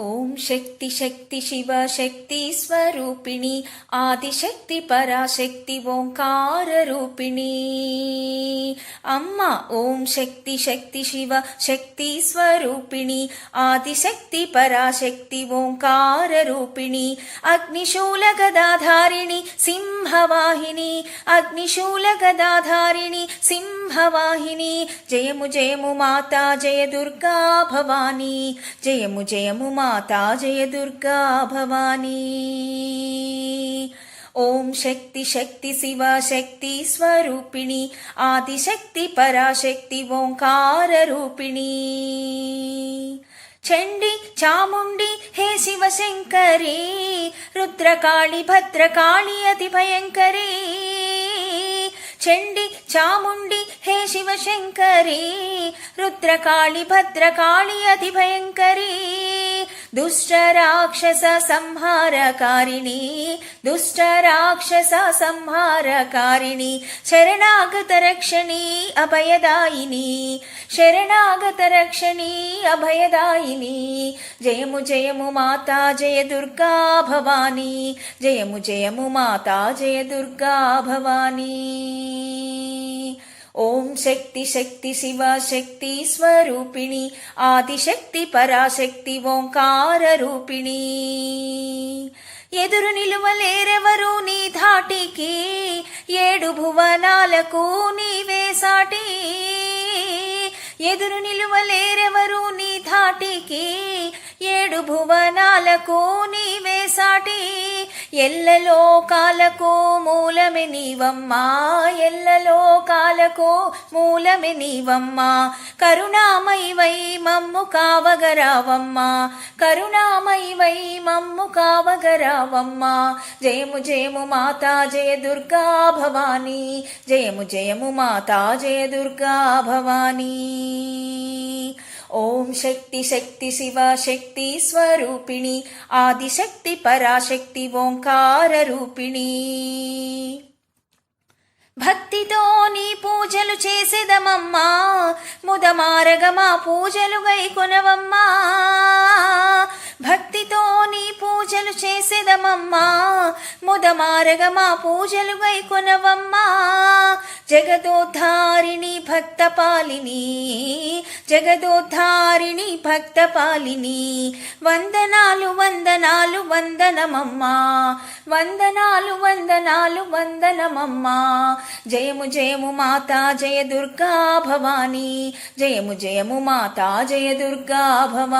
ఓం శక్తి శక్తి శివ శక్తి స్వరూపిణి ఆదిశక్తి పరాశక్తి ఓంకార రూపిణి. అమ్మ ఓం శక్తి శక్తి శివ శక్తి స్వరూపిణి ఆదిశక్తి పరాశక్తి ఓంకార రూపిణి. అగ్నిశూల గదాధారిణి సింహవాహిని. అగ్నిశూల గదాధారిణి సింహవాహిని. జయము జయము మాతా జయ దుర్గా భవానీ. జయము జయము మా జయ దుర్గా భవానీ. ఓం శక్తి శక్తి శివ శక్తి స్వరూపిణి ఆదిశక్తి పరాశక్తి ఓంకార రూపిణి. చండి చాముండి హే శివశంకరి రుద్రకాళి భద్రకాళి అతి భయంకరీ చండి చాముండి హే శివశంకరి రుద్రకాళి భద్రకాళి అతి భయంకరీ दुष्टराक्षस संहारकारिणी दुष्टराक्षस संहारकारिणी शरणागतरक्षिणी अभयदायिनी शरणागतरक्षिणी अभयदायिनी। जयमु जयमु माता जय दुर्गा भवानी। जयमु जयमु माता जय दुर्गा भवानी। శక్తి శక్తి శివ శక్తి స్వరూపిణి ఆదిశక్తి పరాశక్తి ఓంకార రూపిణి. ఎదురు నిలువలేరెవరు నీ ధాటికి? ఏడు భువనాలకు నీవే సాటి. ఎదురు నిలువలేరెవరు నీ ధాటికి? ఏడు భువనాలకు నీవే సాటి. ఎల్లలోకాలకు మూలమే నీవమ్మా ఎల్లలోకాలకు మూలమే నీవమ్మా. కరుణామయవై మమ్ము కావగరావమ్మా కరుణామయవై మమ్ము కావగరావమ్మా. జయము జయము మాతా జయ దుర్గా భవానీ జయము జయము మాతా జయ దుర్గా భవానీ. ఓం శక్తి శక్తి శివ శక్తి స్వరూపిణి ఆదిశక్తి పరాశక్తి ఓంకార రూపిణి. భక్తితో నీ పూజలు చేసేదమమ్మా ముదమారగమా పూజలు గైకొనవమ్మా. భక్తితో నీ పూజలు చేసేదమమ్మా ముదమారగమా పూజలు గైకొనవమ్మా. జగదోద్ధారిణి భక్తపాలిని జగదోద్ధారిణి భక్తపాలిని. వందనాలు వందనాలు వందనమమ్మా. వందనాలు వందనాలు వందనమమ్మా. జయము జయము మాతా జయ దుర్గా భవానీ. జయము జయము మాతా జయ దుర్గా భవానీ.